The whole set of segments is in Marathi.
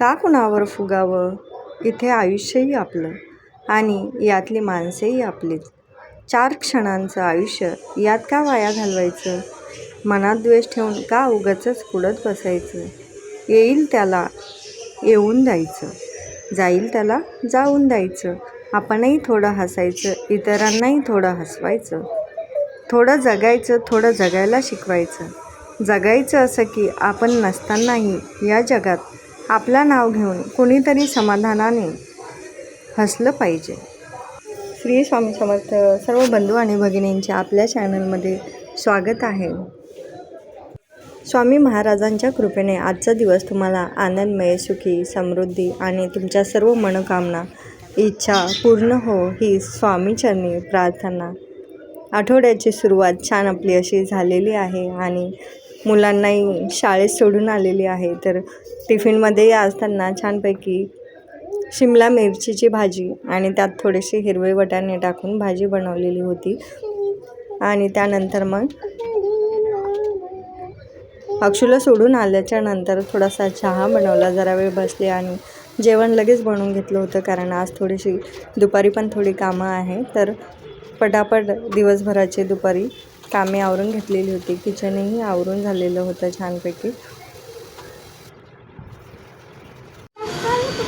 का कुणावर फुगावं? इथे आयुष्यही आपलं आणि यातली माणसेही आपलीच. चार क्षणांचं आयुष्य यात का वाया घालवायचं? मनात द्वेष ठेवून का उगाचच कुडत बसायचं? येईल त्याला येऊन द्यायचं. जाईल त्याला जाऊन द्यायचं. आपणही थोडं हसायचं इतरांनाही थोडं हसवायचं. थोडं जगायचं थोडं जगायला शिकवायचं. जगायचं असं की आपण नसतानाही या जगात आपलं नाव घेऊन कुणीतरी समाधानाने हसलं पाहिजे. श्री स्वामी समर्थ सर्व बंधू आणि भगिनींचे आपल्या चॅनलमध्ये स्वागत आहे. स्वामी महाराजांच्या कृपेने आजचा दिवस तुम्हाला आनंदमय सुखी समृद्धी आणि तुमच्या सर्व मनोकामना इच्छा पूर्ण हो ही स्वामीचरणी प्रार्थना आठवड्याची सुरुवात छान आपली अशी झालेली आहे आणि मुलांनाही शाळेत सोडून आलेली आहे. तर टिफिनमध्ये असताना छानपैकी शिमला मिरचीची भाजी आणि त्यात थोडेसे हिरवे वटाणे टाकून भाजी बनवलेली होती. आणि त्यानंतर मग अक्षूला सोडून आल्याच्यानंतर थोडासा चहा बनवला. जरा वेळ बसले आणि जेवण लगेच बनवून घेतलं होतं कारण आज थोडीशी दुपारी पण थोडी कामं आहे. तर पटापट दिवसभराचे दुपारी कामे आवरून घेतलेली होती. किचनही आवरून झालेलं होतं छानपैकी.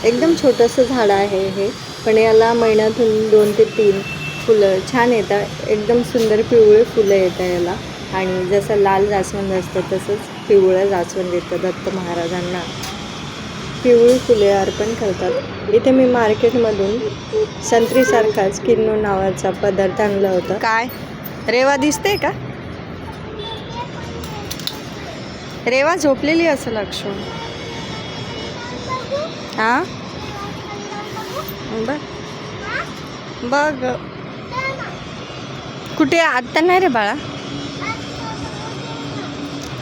एकदम छोटंसं झाड आहे हे पण याला महिन्यातून दोन ते तीन फुलं छान येतात. एकदम सुंदर पिवळे फुलं येतात याला. आणि जसं लाल जास्वंद असतं तसंच पिवळं जास्वंद येतं दत्त महाराजांना. पिवळी फुले अर्पण करतात. इथे मी मार्केटमधून संत्रीसारखाच किन्नू नावाचा पदार्थ आणला होता. काय? रेवा दिसते का? रेवा झोपलेली असेल अक्षू. हा? बघ. बघ. कुठे आत्ता नाही रे बाळा.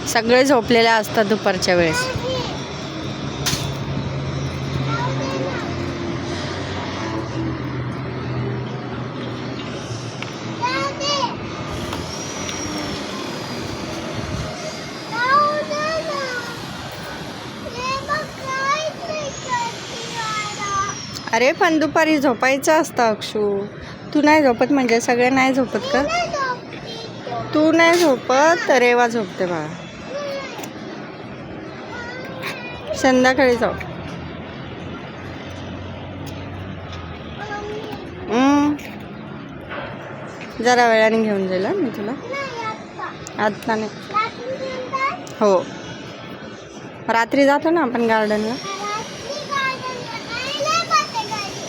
सगळे झोपलेले असतात दुपारच्या वेळेस. अरे पण दुपारी झोपायचं असतं अक्षू. तू नाही झोपत म्हणजे? सगळे नाही झोपत का? तू नाही झोपत तर रेवा झोपते बाळा संध्याकाळी जाऊ जरा वेळाने घेऊन जाईल मी तुला. आत्ता नाही. हो. रात्री जातो ना आपण गार्डनला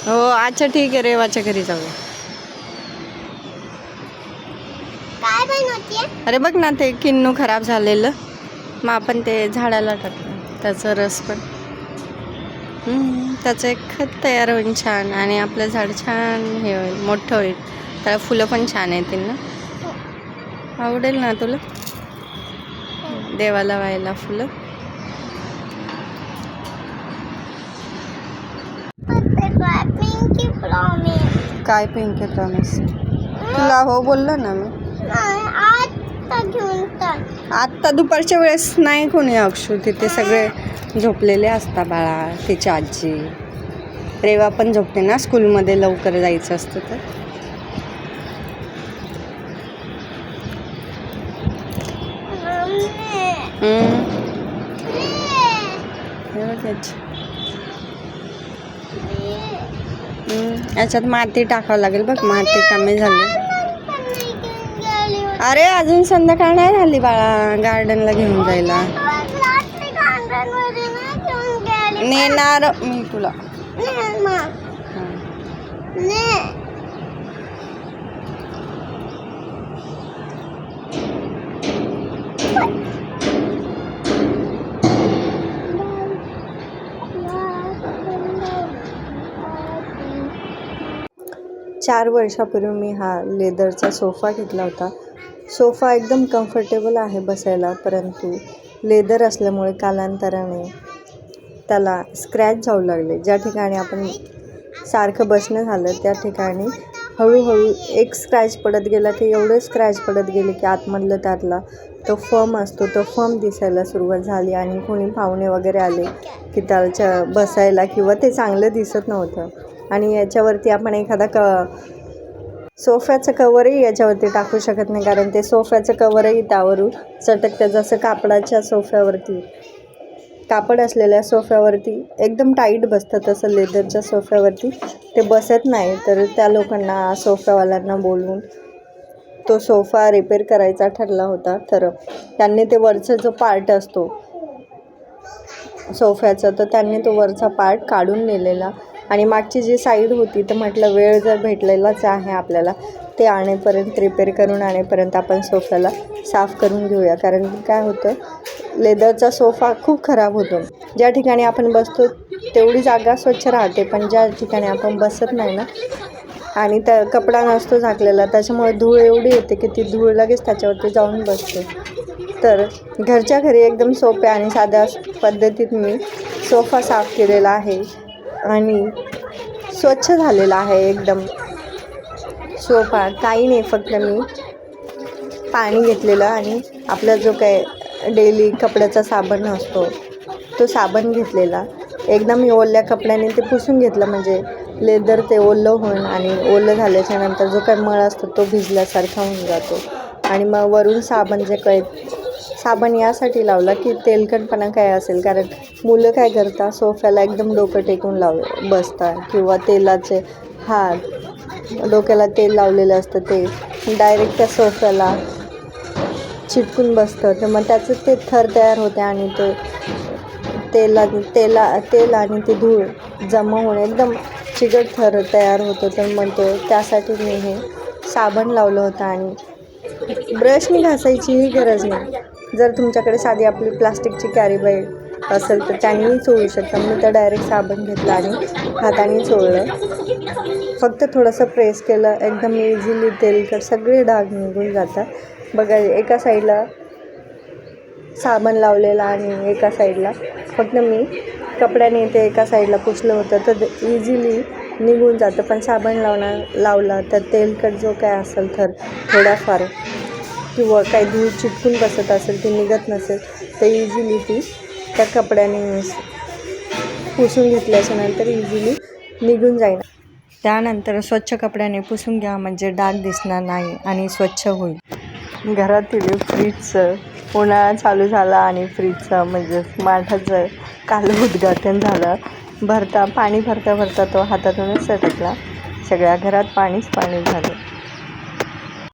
हो अच्छा ठीक आहे रेवाच्या घरी जाऊया. अरे बघ ना ते किन्नू खराब झालेलं. मग आपण ते झाडाला टाकलं त्याचा रस पण. त्याचं एक खत तयार होईल छान. आणि आपलं झाड छान हे होईल मोठं होईल. त्याला फुलं पण छान येतील ना? आवडेल ना तुला? देवाला व्हायला फुलं पिंकी प्रॉमिस काय पिंके प्रॉमिस तुला हो बोललं ना मी. आत्ता दुपारच्या वेळेस नाही कोणी अक्षू. तिथे सगळे झोपलेले असतात बाळा तिची आजी. रेवा पण झोपते ना स्कूलमध्ये लवकर जायचं असतं तर. याच्यात माती टाकावं लागेल बघ माती कमी झाली अरे अजून संध्याकाळ नाही झाली बाळा गार्डनला घेऊन जायला नेणार मी तुला हां. चार वर्षापूर्वी मी हा लेदरचा सोफा घेतला होता. सोफा एकदम कम्फर्टेबल आहे बसायला परंतु लेदर असल्यामुळे कालांतराने त्याला स्क्रॅच जाऊ लागले. ज्या ठिकाणी आपण सारखं बसणं झालं त्या ठिकाणी हळूहळू एक स्क्रॅच पडत गेला की एवढे स्क्रॅच पडत गेले की आतमधलं त्यातला तो फम असतो तो फम दिसायला सुरुवात झाली आणि कोणी पाहुणे वगैरे आले की त्याच्या बसायला किंवा ते चांगलं दिसत नव्हतं. आणि याच्यावरती आपण एखादा क सोफ्याचं कवरही याच्यावरती टाकू शकत नाही कारण ते सोफ्याचं कवरही त्यावरून चटकतं. जसं कापडाच्या सोफ्यावरती कापड असलेल्या सोफ्यावरती एकदम टाईट बसतं तसं लेदरच्या सोफ्यावरती. ते बसत नाही तर त्या लोकांना सोफ्यावाल्यांना बोलवून तो सोफा रिपेअर करायचा ठरला होता. तर त्यांनी ते वरचा जो पार्ट असतो सोफ्याचा तर त्यांनी तो वरचा पार्ट काढून नेलेला. आणि मागची जी साईड होती तर म्हटलं वेळ जर भेटलेलाच आहे आपल्याला ते आणेपर्यंत रिपेअर करून आणेपर्यंत आपण सोफ्याला साफ करून घेऊया. कारण की काय होतं लेदरचा सोफा खूप खराब होतो. ज्या ठिकाणी आपण बसतो तेवढी जागा स्वच्छ राहते. पण ज्या ठिकाणी आपण बसत नाही ना आणि त्या कपडा नसतो झाकलेला त्याच्यामुळे धूळ एवढी येते की ती धूळ लगेच त्याच्यावरती जाऊन बसते. तर घरच्या घरी एकदम सोप्या आणि साध्या पद्धतीत मी सोफा साफ केलेला आहे. आणि स्वच्छ झालेला आहे एकदम. सोफा काही नाही फक्त मी पाणी घेतलेलं आणि आपला जो काय डेली कपड्याचा साबण असतो तो साबण घेतलेला. एकदम मी ओल्या कपड्याने ते पुसून घेतलं म्हणजे लेदर ते ओलं होऊन आणि ओलं झाल्याच्यानंतर जो काही मळ असतो तो भिजल्यासारखा होऊन जातो. आणि मग वरून साबण जे काय साबण यासाठी लावला की तेलकटपणा काय असेल? कारण मुलं काय करतात सोफ्याला एकदम डोकं टेकून लाव बसतात किंवा तेलाचे हात डोक्याला तेल लावलेलं असतं ते डायरेक्ट त्या सोफ्याला चिटकून बसतं. तर मग त्याचं ते थर तयार होते आणि ते तेला तेला तेल आणि ते धूळ जमा होणे एकदम चिकट थर तयार होतो. तर मग तो त्यासाठी मी हे साबण लावलं होतं आणि ब्रशनी घासायचीही गरज नाही. जर तुमच्याकडे साधी आपली प्लास्टिकची कॅरी बॅग असेल तर त्यांनीही चोळू शकता. मी तर डायरेक्ट साबण घेतलं आणि हाताने चोळलं फक्त थोडंसं प्रेस केलं एकदम इझिली तेलकट सगळे डाग निघून जातात. बघा एका साईडला साबण लावलेला आणि एका साईडला फक्त मी कपड्याने ते एका साईडला पुसलं होतं तर इझिली निघून जातं. पण साबण लावणार लावला तर तेलकट जो काय असेल तर थोडाफार किंवा काही धूळ चिटकून बसत असेल ती निघत नसेल तर इझिली ती त्या कपड्याने पुसून घेतल्याच्या नंतर इझिली निघून जाईल त्यानंतर स्वच्छ कपड्याने पुसून घ्या म्हणजे डाग दिसणार नाही आणि स्वच्छ होईल. घरातील फ्रीजचं उन्हाळा चालू झाला आणि फ्रीजचं म्हणजे माठाचं काल उद्घाटन झालं. भरता पाणी भरता भरता तो हातातूनच सटकला. सगळ्या घरात पाणीच पाणी झालं.